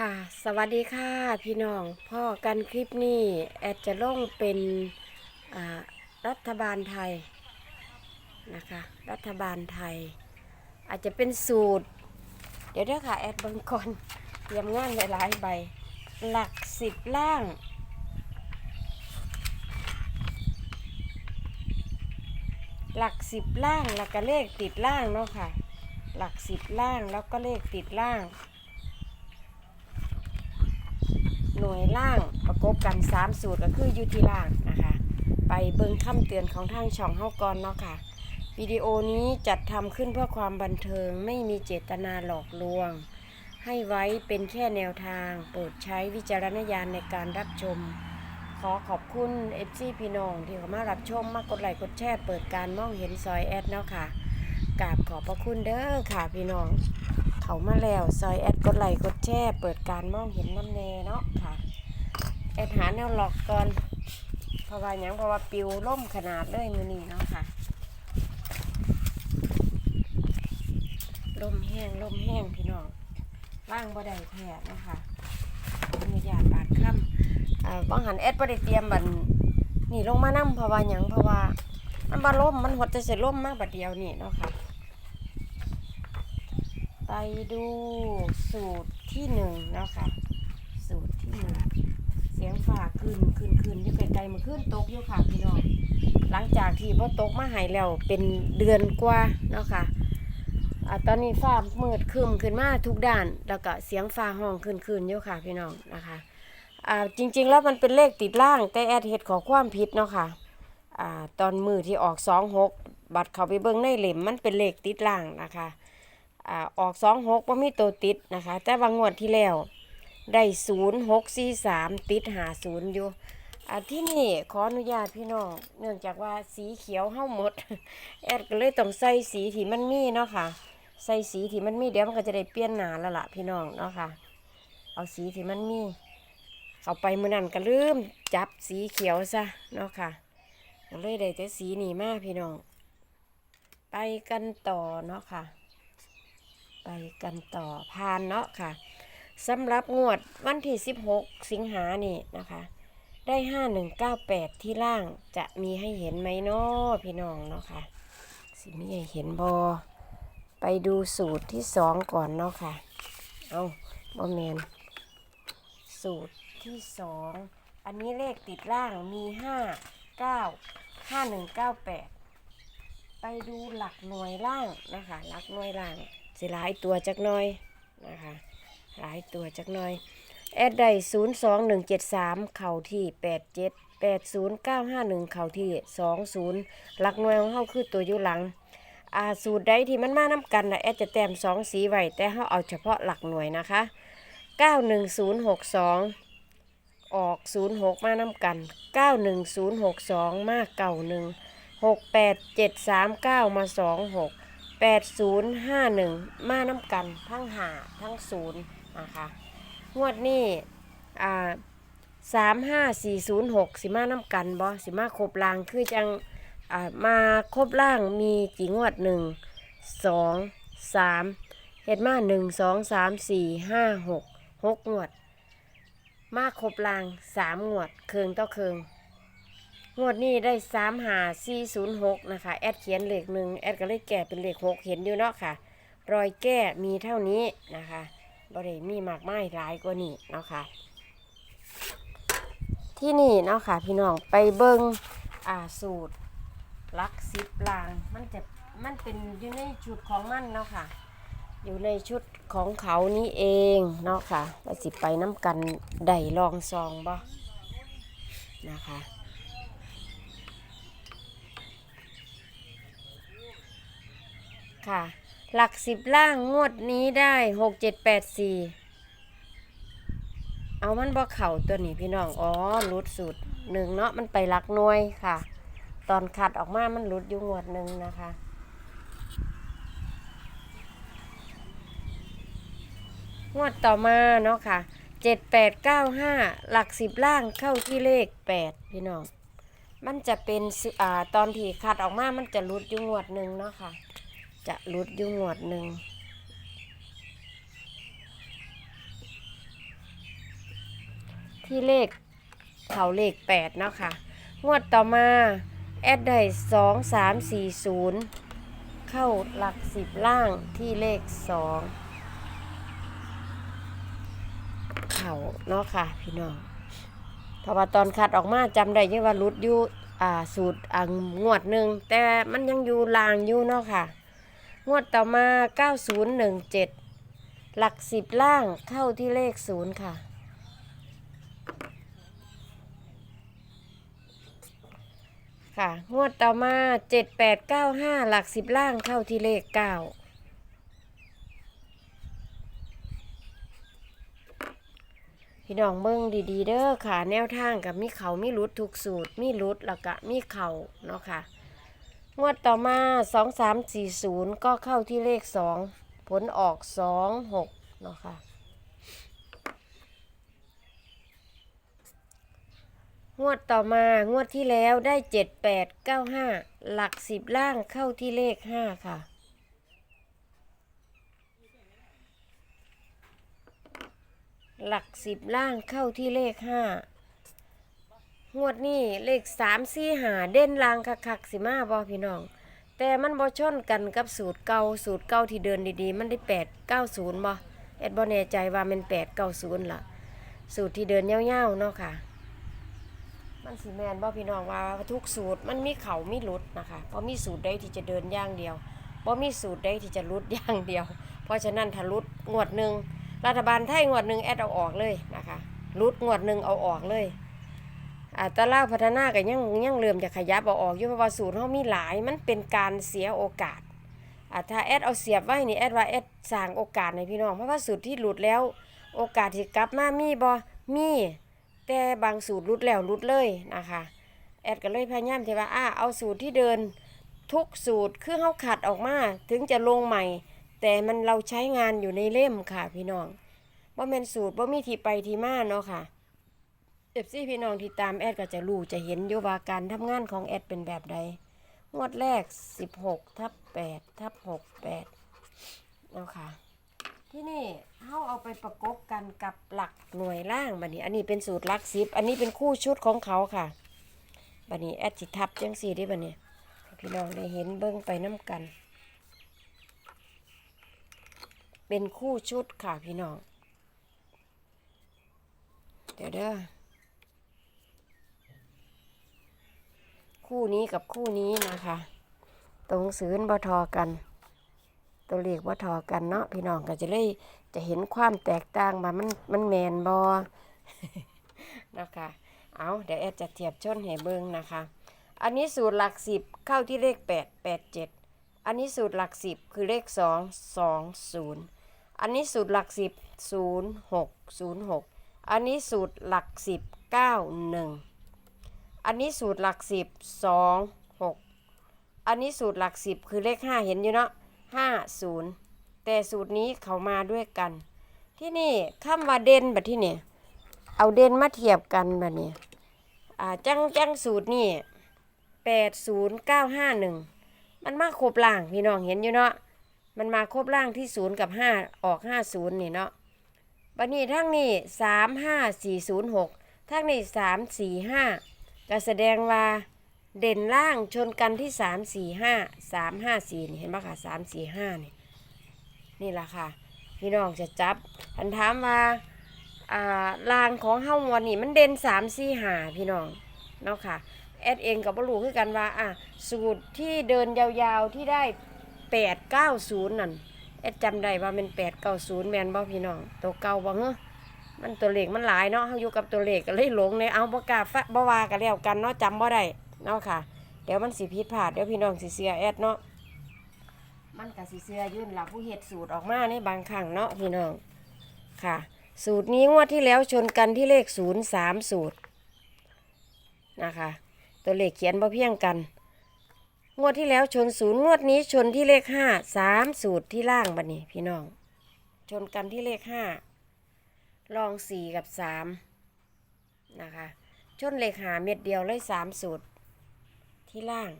ค่ะ สวัสดีค่ะพี่น้องพ่อกันคลิปนี้แอดจะลงเป็นรัฐบาลไทยนะคะ รัฐบาลไทย อาจจะเป็นสูตร เดี๋ยวเด้อค่ะแอดเบิ่งก่อนเตรียมงานหลายๆใบ หลักสิบล่าง หลักสิบล่างแล้วก็เลขติดล่างเนาะค่ะ หลักสิบล่างแล้วก็เลขติดล่าง หน่วยล่างประกบกัน 3 สูตรก็คืออยู่ที่ล่างนะคะ ไปเบิ่งคำเตือนของทางช่องเฮาก่อนเนาะค่ะ วิดีโอนี้จัดทำขึ้นเพื่อความบันเทิงไม่มีเจตนาหลอกลวง ให้ไว้เป็นแค่แนวทาง โปรดใช้วิจารณญาณในการรับชม ขอขอบคุณเอฟซีพี่น้องที่เข้ามารับชมมากกดไลค์กดแชร์เปิดการมองเห็นซอยแอดเนาะค่ะ กราบขอบพระคุณเด้อค่ะพี่น้อง เขามาแล้วซอยแอดกดไลค์กดแชร์เปิดการมองเห็นน้ำแน่เนาะค่ะแอดหาแนวหลอกก่อนเพราะว่ายังเพราะว่าปิวล่มขนาดเลยมือนี้เนาะค่ะล่มแห้งล่มแห้งพี่น้องว่างบ่ได้แท้นะคะขออนุญาตปาดค่ำอ่าบางหันแอดบ่ได้เตรียมบันนี่ลงมานํเพราะว่าหยังเพราะว่ามันบ่ล่มมันหดจะเสร็จล่มมากบัดเดียวนี่เนาะค่ะ ไปดูสูตรที่หนึ่งเนาะค่ะสูตรที่หนึ่งเสียงฝ่าคืนคืนคืนอยู่ไกลๆมาขึ้นตกอยู่ค่ะพี่น้องหลังจากที่พ่อตกมาหายแล้วเป็นเดือนกว่าเนาะค่ะอ่าตอนนี้ฟ้ามืดครึมขึ้นมาทุกด้าน แล้วก็เสียงฟ้าห้องคืนคืนอยู่ค่ะพี่น้องนะคะอ่าจริง ๆ แล้วมันเป็นเลขติดล่าง แต่แอดเฮ็ดขอความผิดเนาะค่ะอ่าตอนมือที่ออกสองหกบัตรเขาไปเบิ้งในเหล็มมันเป็นเลขติดล่างนะคะ อ่าออกสองหกว่ามีตัวติดนะคะ แต่บางงวดที่แล้วได้ศูนย์หกสี่สามติดหาศูนย์อยู่อ่าที่นี่ขออนุญาตพี่น้องเนื่องจากว่าสีเขียวเห้าหมด แอดก็เลยต้องใส่สีที่มันมีเนาะค่ะใส่สีที่มันมีเดี๋ยวมันก็จะได้เปลี่ยนหนาแล้วล่ะพี่น้องเนาะค่ะ เอาสีที่มันมีเอาไปมือนั่นก็ลืมจับสีเขียวซะเนาะค่ะก็เลยได้แต่สีนี้มากพี่น้อง ไปกันต่อเนาะค่ะ ไปกันต่อพานเนาะค่ะสำหรับงวดวันที่ 16 สิงหานี่นะคะ ได้ 5198 ที่ล่างจะมีให้เห็นไหมเนาะพี่น้องเนาะค่ะ สิมีให้เห็นบอไปดูสูตรที่สองก่อนเนาะค่ะ เอาบอแมนสูตรที่สองอันนี้เลขติดล่างมี 5 9 5198 ไปดูหลักหน่วยล่างนะคะ หลักหน่วยล่าง สิหลายตัวจักน่อยนะคะหลายตัวจักน่อย แอดได้ศูนย์สองหนึ่งเจ็ดสามเข่าที่แปดเจ็ดแปดศูนย์เก้าห้าหนึ่งเข่าที่สองศูนย์หลักหน่วยของเขาคือตัวอยู่หลังอ่าสูตรใดที่มันมาน้ากันนะแอดจะแต้มสองสีไว้แต่เขาเอาเฉพาะหลักหน่วยนะคะเก้าหนึ่งศูนย์หกสองออกศูนย์หกมาน้ากันเก้าหนึ่งศูนย์หกสองมาเก่าหนึ่งหกแปดเจ็ดสามเก้าม แปดศูนย์ห้าหนึ่งมาน้ำกันทั้งหาทั้งศูนย์นะคะงวดนี้อ่าสามห้าสี่ศูนย์หกสิมาน้ำกันบอสิมาครบลางคือจังอ่ามาครบล่างมีกี่งวดหนึ่งสองสามเห็ดมาหนึ่งสองสามสี่ห้าหกหกงวด มาครบลางสามงวดเคืองต่อเคือง งวดนี้ได้สามหาสี่ศูนย์หกนะคะ แอดเขียนเลขหนึ่งแอดก็เลยแก้เป็นเลขหกเห็นอยู่เนาะค่ะ รอยแก้มีเท่านี้นะคะบริมีมากไม้หลายกว่านี้เนาะค่ะ ที่นี่เนาะค่ะ พี่น้องไปเบิงอ่าสูตรลักซิปลาง มันจะมันเป็นอยู่ในชุดของมันเนาะค่ะ อยู่ในชุดของเขานี้เองเนาะค่ะว่าสิไปน้ำกันได้ลองซองบ่นะคะ ค่ะ หลักสิบล่างงวดนี้ได้หกเจ็ดแปดสี่เอามันบ่เข่าตัวนี้พี่น้อง อ๋อรุดสุดหนึ่งเนาะมันไปหลักหน่วยค่ะ ตอนขัดออกมามันรุดอยู่งวดหนึ่งนะคะงวดต่อมาเนาะค่ะเจ็ดแปดเก้าห้าหลักสิบล่างเข้าที่เลขแปดพี่น้อง มันจะเป็นอ่าตอนที่ขัดออกมา มันจะรุดอยู่งวดหนึ่งเนาะค่ะ จะหลุดอยู่งวดหนึ่งที่เลขเขาเลขแปดเนาะค่ะ งวดต่อมา แอดได้สองสามสี่ศูนย์เข้าหลักสิบล่างที่เลขสองเข่าเนาะค่ะ พี่น้องเพราะว่าตอนคัดออกมาจำได้ยังว่ารุดอยู่อ่าสูตรอ่างวดหนึ่งแต่มันยังอยู่ลางอยู่เนาะค่ะ งวดต่อมา 9017 หลักสิบล่างเข้าที่เลขศูนย์ค่ะ ค่ะ งวดต่อมา 7895 หลักสิบล่างเข้าที่เลขเก้าพี่น้องเบิ่งดีๆเด้อค่ะ แนวทางกับมีเขามีรุดทุกสูตร มีรุดแล้วก็มีเข่าเนาะค่ะ งวดต่อมา2340ก็เข้าที่เลข2ผลออก26เนาะค่ะ งวดต่อมางวดที่แล้วได้7895หลัก10ล่างเข้าที่เลข5ค่ะหลัก10ล่างเข้าที่เลข5 งวดนี้เลขสามสี่หาเด่นลางคักๆสิมาบอพี่น้อง แต่มันบ่ชนกันกับสูตรเก่าสูตรเก่าที่เดินดีๆ มันได้แปดเก้าศูนย์บ่แอดบ่แน่ใจว่ามันแปดเก้าศูนย์ล่ะสูตรที่เดินเยาวๆเนาะค่ะ มันสิแมนบ่พี่น้องว่าทุกสูตรมันมีเขามีลุดนะคะเพราะมีสูตรใดที่จะเดินย่างเดียวบ่มีสูตรใดที่จะลุดอย่างเดียว เพราะฉะนั้นถ้าลุดงวดหนึ่งรัฐบาลไทยงวดหนึ่งแอดเอาออกเลยนะคะลุดงวดหนึ่งเอาออกเลย อ่าตะล่าพัฒนาก็ยังยังเริ่มจะขยับอออกอยู่เพราะว่าสูตรเขามีหลาย มันเป็นการเสียโอกาสอ่าถ้าแอดเอาเสียบไว้นี่แอดว่าแอดสร้างโอกาสในพี่น้อง เพราะว่าสูตรที่หลุดแล้ว โอกาสที่กลับมามีบ่มีแต่บางสูตรหลุดแล้วหลุดเลยนะคะแอดก็เลยพยายามที่ว่าอ่าเอาสูตรที่เดินทุกสูตรคือเขาขัดออกมาถึงจะลงใหม่ แต่มันเราใช้งานอยู่ในเล่มค่ะพี่น้องว่าเป็นสูตรว่ามีที่ไปที่มาเนาะค่ะ เอฟซีพี่น้องที่ตามแอดก็จะรู้จะเห็นอยู่ว่าการทำงานของแอดเป็นแบบใด งวดแรก 16ทับ8ทับ68เนาะค่ะ ที่นี่เขาเอาไปประกบกันกับหลักหน่วยล่างบัดนี้ อันนี้เป็นสูตรลักสิบอันนี้เป็นคู่ชุดของเขาค่ะบัดนี้แอดจิทับจังสี่ได้บัดนี้พี่น้องได้เห็นเบิ้งไปน้ำกัน เป็นคู่ชุดค่ะพี่น้อง เดี๋ยวเด้อ คู่นี้กับคู่นี้นะคะ ตรงศูนย์บทอกัน ตัวเลขบทอกันเนาะพี่น้องก็จะเลยจะเห็นความแตกต่างมามันมันแมนบอนะคะ เอาเดี๋ยวแอดจะเทียบชนให้เบิ้งนะคะ อันนี้สูตรหลักสิบเข้าที่เลขแปดแปดเจ็ดอันนี้สูตรหลักสิบคือเลขสองสองศูนย์อันนี้สูตรหลักสิบศูนย์หกศูนย์หกอันนี้สูตรหลักสิบเก้าหนึ่ง อันนี้สูตรหลักสิบสองหกอันนี้สูตรหลักสิบคือเลขห้าเห็นอยู่เนาะห้าศูนย์แต่สูตรนี้เขามาด้วยกัน ที่นี่คำว่าเด่นแบบที่นี่เอาเด่นมาเทียบกันแบบนี้อ่าจังจังสูตรนี่แปดศูนย์เก้าห้าหนึ่งมันมาครบล่างพี่น้องเห็นอยู่เนาะมันมาครบล่างที่ศูนย์กับห้าออกห้าศูนย์นี่เนาะบันนี้ทั้งนี้สามห้าสี่ศูนย์หกทั้งนี้สามสี่ห้า ก็แสดงว่าเด่นล่างชนกันที่สามสี่ห้าสามห้าสี่นี่เห็นไหมคะสามสี่ห้านี่นี่แหละค่ะ พี่น้องจะจับอันถามว่าอ่าลางของเฮ้าวันนี้มันเด่นสามสี่ห้าพี่น้องเนาะค่ะแอดเองกับบรูคือกันว่าอะสูตรที่เดินยาวๆที่ได้แปดเก้าศูนย์นั่นแอดจำได้ว่าเป็นแปดเก้าศูนย์แมนบ่พี่น้องตัวเก่าบ่เหรอ มันตัวเลขมันหลายเนาะเฮาอยู่กับตัวเลขก็เลยหลงในเอาบ่กล้าฟะบ่ว่ากันแล้วกันเนาะจำบ่ได้เนาะค่ะ เดี๋ยวมันสิผิดพลาดเดี๋ยวพี่น้องสิเสียแอดเนาะมันก็สิเสียยื่นหล่ะผู้เฮ็ดสูตรออกมาในบางครั้งเนาะพี่น้องค่ะ สูตรนี้งวดที่แล้วชนกันที่เลข0 3สูตรนะคะ ตัวเลขเขียนบ่เพียงกัน งวดที่แล้วชนศูนย์งวดนี้ชนที่เลขห้าสามสูตรที่ล่างบัดนี้พี่น้อง ชนกันที่เลขห้า ลองสี่กับสามนะคะชนเลขหาเม็ดเดียวเลยสามสูตร ที่ล่าง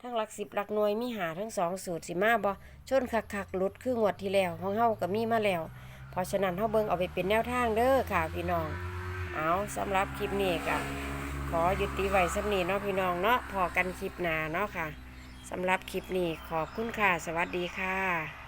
ทั้งหลักสิบหลักหน่วยมีหาทั้งสองสูตรสิมาบอชนคักคักหลุดคืองวดที่แล้วของเฮากับมีมาแล้ว เพราะฉะนั้นเฮาเบิ่งเอาไปเป็นแนวทางเด้อค่ะพี่น้อง เอาสำหรับคลิปนี้ก็ขอยุติไว้สำนีเนาะพี่น้องเนาะพอกันคลิปหนาเนาะค่ะสำหรับคลิปนี้ขอบคุณค่ะ สวัสดีค่ะ